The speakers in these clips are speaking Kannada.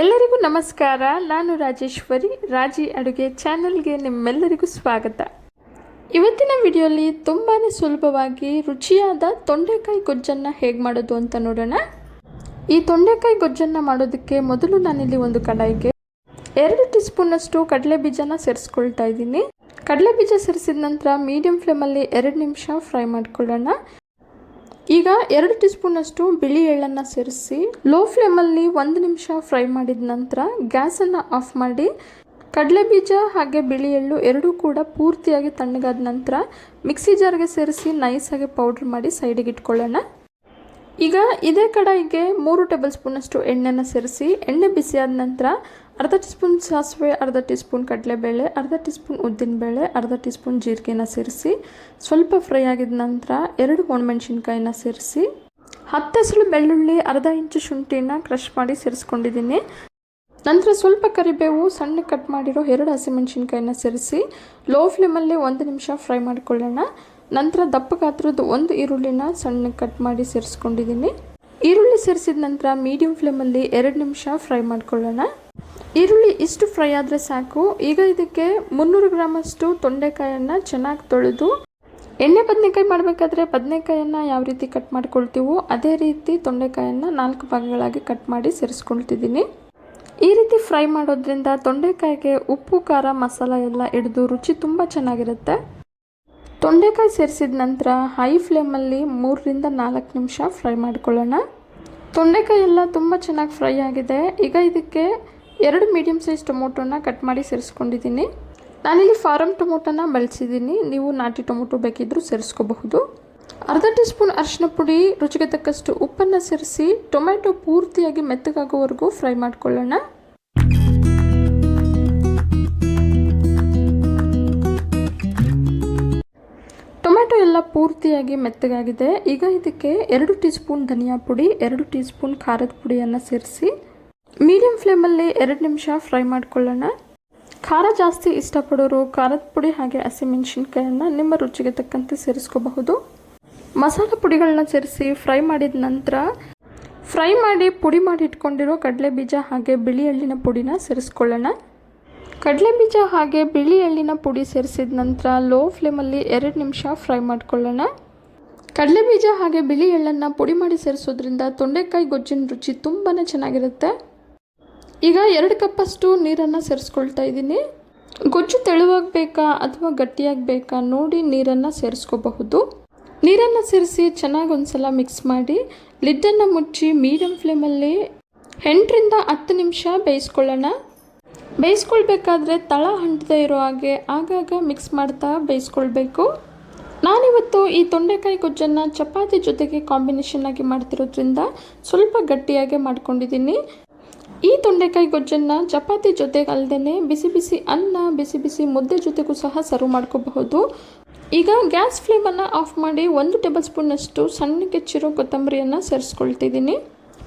ಎಲ್ಲರಿಗೂ ನಮಸ್ಕಾರ. ನಾನು ರಾಜೇಶ್ವರಿ. ರಾಜಿ ಅಡುಗೆ ಚಾನಲ್ಗೆ ನಿಮ್ಮೆಲ್ಲರಿಗೂ ಸ್ವಾಗತ. ಇವತ್ತಿನ ವಿಡಿಯೋಲಿ ತುಂಬಾ ಸುಲಭವಾಗಿ ರುಚಿಯಾದ ತೊಂಡೆಕಾಯಿ ಗೊಜ್ಜನ್ನು ಹೇಗೆ ಮಾಡೋದು ಅಂತ ನೋಡೋಣ. ಈ ತೊಂಡೆಕಾಯಿ ಗೊಜ್ಜನ್ನು ಮಾಡೋದಕ್ಕೆ ಮೊದಲು ನಾನಿಲ್ಲಿ ಒಂದು ಕಡಾಯಿಗೆ ಎರಡು ಟೀ ಸ್ಪೂನಷ್ಟು ಕಡಲೆ ಬೀಜನ ಸೇರಿಸ್ಕೊಳ್ತಾ ಇದ್ದೀನಿ. ಕಡಲೆ ಬೀಜ ಸೇರಿಸಿದ ನಂತರ ಮೀಡಿಯಂ ಫ್ಲೇಮಲ್ಲಿ ಎರಡು ನಿಮಿಷ ಫ್ರೈ ಮಾಡ್ಕೊಳ್ಳೋಣ. ಈಗ ಎರಡು ಟೀ ಸ್ಪೂನಷ್ಟು ಬಿಳಿ ಎಳ್ಳನ್ನು ಸೇರಿಸಿ ಲೋ ಫ್ಲೇಮಲ್ಲಿ ಒಂದು ನಿಮಿಷ ಫ್ರೈ ಮಾಡಿದ ನಂತರ ಗ್ಯಾಸನ್ನು ಆಫ್ ಮಾಡಿ ಕಡಲೆ ಬೀಜ ಹಾಗೆ ಬಿಳಿ ಎಳ್ಳು ಎರಡೂ ಕೂಡ ಪೂರ್ತಿಯಾಗಿ ತಣ್ಣಗಾದ ನಂತರ ಮಿಕ್ಸಿ ಜಾರ್ಗೆ ಸೇರಿಸಿ ನೈಸಾಗಿ ಪೌಡ್ರ್ ಮಾಡಿ ಸೈಡಿಗೆ ಇಟ್ಕೊಳ್ಳೋಣ. ಈಗ ಇದೇ ಕಡಾಯಿಗೆ ಮೂರು ಟೇಬಲ್ ಸ್ಪೂನಷ್ಟು ಎಣ್ಣೆನ ಸೇರಿಸಿ ಎಣ್ಣೆ ಬಿಸಿಯಾದ ನಂತರ ಅರ್ಧ ಟೀ ಸ್ಪೂನ್ ಸಾಸಿವೆ, ಅರ್ಧ ಟೀ ಸ್ಪೂನ್ ಕಡಲೆಬೇಳೆ, ಅರ್ಧ ಟೀ ಸ್ಪೂನ್ ಉದ್ದಿನಬೇಳೆ ಅರ್ಧ ಟೀ ಸ್ಪೂನ್ ಜೀರಿಗೆನ ಸೇರಿಸಿ ಸ್ವಲ್ಪ ಫ್ರೈ ಆಗಿದ ನಂತರ ಎರಡು ಒಣಮೆಣಸಿನ್ಕಾಯಿನ ಸೇರಿಸಿ ಹತ್ತು ಹಸಿರು ಬೆಳ್ಳುಳ್ಳಿ, ಅರ್ಧ ಇಂಚು ಶುಂಠಿನ ಕ್ರಷ್ ಮಾಡಿ ಸೇರಿಸ್ಕೊಂಡಿದ್ದೀನಿ. ನಂತರ ಸ್ವಲ್ಪ ಕರಿಬೇವು, ಸಣ್ಣ ಕಟ್ ಮಾಡಿರೋ ಎರಡು ಹಸಿಮೆಣಸಿನ್ಕಾಯಿನ ಸೇರಿಸಿ ಲೋ ಫ್ಲೇಮಲ್ಲಿ ಒಂದು ನಿಮಿಷ ಫ್ರೈ ಮಾಡಿಕೊಳ್ಳೋಣ. ನಂತರ ದಪ್ಪ ಗಾತ್ರದ ಒಂದು ಈರುಳ್ಳಿನ ಸಣ್ಣ ಕಟ್ ಮಾಡಿ ಸೇರಿಸ್ಕೊಂಡಿದ್ದೀನಿ. ಈರುಳ್ಳಿ ಸೇರಿಸಿದ ನಂತರ ಮೀಡಿಯಂ ಫ್ಲೇಮಲ್ಲಿ ಎರಡು ನಿಮಿಷ ಫ್ರೈ ಮಾಡ್ಕೊಳ್ಳೋಣ. ಈರುಳ್ಳಿ ಇಷ್ಟು ಫ್ರೈ ಆದರೆ ಸಾಕು. ಈಗ ಇದಕ್ಕೆ ಮುನ್ನೂರು ಗ್ರಾಮಷ್ಟು ತೊಂಡೆಕಾಯನ್ನು ಚೆನ್ನಾಗಿ ತೊಳೆದು, ಎಣ್ಣೆ ಬದನೆಕಾಯಿ ಮಾಡಬೇಕಾದ್ರೆ ಬದನೆಕಾಯನ್ನು ಯಾವ ರೀತಿ ಕಟ್ ಮಾಡ್ಕೊಳ್ತೀವೋ ಅದೇ ರೀತಿ ತೊಂಡೆಕಾಯನ್ನು ನಾಲ್ಕು ಭಾಗಗಳಾಗಿ ಕಟ್ ಮಾಡಿ ಸೇರಿಸ್ಕೊಳ್ತಿದ್ದೀನಿ. ಈ ರೀತಿ ಫ್ರೈ ಮಾಡೋದ್ರಿಂದ ತೊಂಡೆಕಾಯಿಗೆ ಉಪ್ಪು, ಖಾರ, ಮಸಾಲ ಎಲ್ಲ ಹಿಡಿದು ರುಚಿ ತುಂಬ ಚೆನ್ನಾಗಿರುತ್ತೆ. ತೊಂಡೆಕಾಯಿ ಸೇರಿಸಿದ ನಂತರ ಹೈ ಫ್ಲೇಮಲ್ಲಿ ಮೂರರಿಂದ ನಾಲ್ಕು ನಿಮಿಷ ಫ್ರೈ ಮಾಡ್ಕೊಳ್ಳೋಣ. ತೊಂಡೆಕಾಯಿ ಎಲ್ಲ ತುಂಬ ಚೆನ್ನಾಗಿ ಫ್ರೈ ಆಗಿದೆ. ಈಗ ಇದಕ್ಕೆ ಎರಡು ಮೀಡಿಯಮ್ ಸೈಜ್ ಟೊಮೊಟೊನ ಕಟ್ ಮಾಡಿ ಸೇರಿಸ್ಕೊಂಡಿದ್ದೀನಿ. ನಾನಿಲ್ಲಿ ಫಾರಮ್ ಟೊಮೊಟೊನ ಬಳಸಿದ್ದೀನಿ ನೀವು ನಾಟಿ ಟೊಮೊಟೊ ಬೇಕಿದ್ದರೂ ಸೇರಿಸ್ಕೋಬಹುದು. ಅರ್ಧ ಟೀ ಸ್ಪೂನ್ ಅರಿಶಿನ ಪುಡಿ, ರುಚಿಗೆ ತಕ್ಕಷ್ಟು ಉಪ್ಪನ್ನು ಸೇರಿಸಿ ಟೊಮೆಟೊ ಪೂರ್ತಿಯಾಗಿ ಮೆತ್ತಗಾಗೋವರೆಗೂ ಫ್ರೈ ಮಾಡಿಕೊಳ್ಳೋಣ. ಟೊಮೆಟೊ ಎಲ್ಲ ಪೂರ್ತಿಯಾಗಿ ಮೆತ್ತಗಾಗಿದೆ. ಈಗ ಇದಕ್ಕೆ ಎರಡು ಟೀ ಸ್ಪೂನ್ ಧನಿಯಾ ಪುಡಿ, ಎರಡು ಟೀ ಸ್ಪೂನ್ ಖಾರದ ಪುಡಿಯನ್ನು ಸೇರಿಸಿ ಮೀಡಿಯಂ ಫ್ಲೇಮಲ್ಲಿ ಎರಡು ನಿಮಿಷ ಫ್ರೈ ಮಾಡ್ಕೊಳ್ಳೋಣ. ಖಾರ ಜಾಸ್ತಿ ಇಷ್ಟಪಡೋರು ಖಾರದ ಪುಡಿ ಹಾಗೆ ಹಸಿಮೆಣಸಿನ್ಕಾಯನ್ನು ನಿಮ್ಮ ರುಚಿಗೆ ತಕ್ಕಂತೆ ಸೇರಿಸ್ಕೋಬಹುದು. ಮಸಾಲೆ ಪುಡಿಗಳನ್ನ ಸೇರಿಸಿ ಫ್ರೈ ಮಾಡಿದ ನಂತರ ಫ್ರೈ ಮಾಡಿ ಪುಡಿ ಮಾಡಿ ಇಟ್ಕೊಂಡಿರೋ ಕಡಲೆ ಬೀಜ ಹಾಗೆ ಬಿಳಿ ಎಳ್ಳಿನ ಪುಡಿನ ಸೇರಿಸ್ಕೊಳ್ಳೋಣ. ಕಡಲೆ ಬೀಜ ಹಾಗೆ ಬಿಳಿ ಎಳ್ಳಿನ ಪುಡಿ ಸೇರಿಸಿದ ನಂತರ ಲೋ ಫ್ಲೇಮಲ್ಲಿ ಎರಡು ನಿಮಿಷ ಫ್ರೈ ಮಾಡ್ಕೊಳ್ಳೋಣ. ಕಡಲೆ ಬೀಜ ಹಾಗೆ ಬಿಳಿ ಎಳ್ಳನ್ನು ಪುಡಿ ಮಾಡಿ ಸೇರಿಸೋದ್ರಿಂದ ತೊಂಡೆಕಾಯಿ ಗೊಜ್ಜಿನ ರುಚಿ ತುಂಬಾ ಚೆನ್ನಾಗಿರುತ್ತೆ. ಈಗ ಎರಡು ಕಪ್ಪಷ್ಟು ನೀರನ್ನು ಸೇರಿಸ್ಕೊಳ್ತಾ ಇದ್ದೀನಿ. ಗೊಜ್ಜು ತೆಳುವಾಗಬೇಕಾ ಅಥವಾ ಗಟ್ಟಿಯಾಗಬೇಕಾ ನೋಡಿ ನೀರನ್ನು ಸೇರಿಸ್ಕೋಬಹುದು. ನೀರನ್ನು ಸೇರಿಸಿ ಚೆನ್ನಾಗಿ ಒಂದ್ಸಲ ಮಿಕ್ಸ್ ಮಾಡಿ ಲಿಡ್ಡನ್ನು ಮುಚ್ಚಿ ಮೀಡಿಯಮ್ ಫ್ಲೇಮಲ್ಲಿ ಎಂಟರಿಂದ ಹತ್ತು ನಿಮಿಷ ಬೇಯಿಸ್ಕೊಳ್ಳೋಣ. ಬೇಯಿಸ್ಕೊಳ್ಬೇಕಾದ್ರೆ ತಳ ಹಂಟದೇ ಇರೋ ಹಾಗೆ ಆಗಾಗ ಮಿಕ್ಸ್ ಮಾಡ್ತಾ ಬೇಯಿಸ್ಕೊಳ್ಬೇಕು. ನಾನಿವತ್ತು ಈ ತೊಂಡೆಕಾಯಿ ಗೊಜ್ಜನ್ನು ಚಪಾತಿ ಜೊತೆಗೆ ಕಾಂಬಿನೇಷನ್ ಆಗಿ ಮಾಡ್ತಿರೋದ್ರಿಂದ ಸ್ವಲ್ಪ ಗಟ್ಟಿಯಾಗೆ ಮಾಡ್ಕೊಂಡಿದ್ದೀನಿ. ಈ ತೊಂಡೆಕಾಯಿ ಗೊಜ್ಜನ್ನು ಚಪಾತಿ ಜೊತೆಗೆ ಬಿಸಿ ಬಿಸಿ ಅನ್ನ, ಬಿಸಿ ಬಿಸಿ ಮುದ್ದೆ ಜೊತೆಗೂ ಸಹ ಸರ್ವ್ ಮಾಡ್ಕೋಬಹುದು. ಈಗ ಗ್ಯಾಸ್ ಫ್ಲೇಮನ್ನು ಆಫ್ ಮಾಡಿ ಒಂದು ಟೇಬಲ್ ಸ್ಪೂನಷ್ಟು ಸಣ್ಣ ಕೆಚ್ಚಿರೋ ಕೊತ್ತಂಬರಿಯನ್ನು ಸೇರಿಸ್ಕೊಳ್ತಿದ್ದೀನಿ.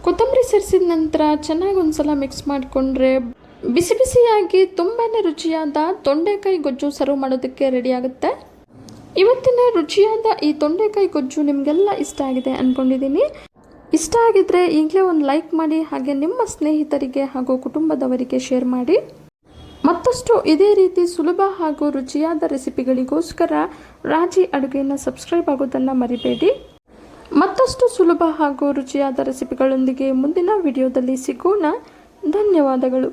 ಕೊತ್ತಂಬರಿ ಸೇರಿಸಿದ ನಂತರ ಚೆನ್ನಾಗಿ ಒಂದ್ಸಲ ಮಿಕ್ಸ್ ಮಾಡಿಕೊಂಡ್ರೆ ಬಿಸಿ ಬಿಸಿಯಾಗಿ ತುಂಬಾ ರುಚಿಯಾದ ತೊಂಡೆಕಾಯಿ ಗೊಜ್ಜು ಸರ್ವ್ ಮಾಡೋದಕ್ಕೆ ರೆಡಿ ಆಗುತ್ತೆ. ಇವತ್ತಿನ ರುಚಿಯಾದ ಈ ತೊಂಡೆಕಾಯಿ ಗೊಜ್ಜು ನಿಮಗೆಲ್ಲ ಇಷ್ಟ ಆಗಿದೆ ಅಂದ್ಕೊಂಡಿದ್ದೀನಿ ಇಷ್ಟ ಆಗಿದ್ರೆ ಈಗಲೇ ಒಂದು ಲೈಕ್ ಮಾಡಿ ಹಾಗೆ ನಿಮ್ಮ ಸ್ನೇಹಿತರಿಗೆ ಹಾಗೂ ಕುಟುಂಬದವರಿಗೆ ಶೇರ್ ಮಾಡಿ. ಮತ್ತಷ್ಟು ಇದೇ ರೀತಿ ಸುಲಭ ಹಾಗೂ ರುಚಿಯಾದ ರೆಸಿಪಿಗಳಿಗೋಸ್ಕರ ರಾಜಿ ಅಡುಗೆಯನ್ನು ಸಬ್ಸ್ಕ್ರೈಬ್ ಆಗೋದನ್ನು ಮರಿಬೇಡಿ. ಮತ್ತಷ್ಟು ಸುಲಭ ಹಾಗೂ ರುಚಿಯಾದ ರೆಸಿಪಿಗಳೊಂದಿಗೆ ಮುಂದಿನ ವಿಡಿಯೋದಲ್ಲಿ ಸಿಗೋಣ. ಧನ್ಯವಾದಗಳು.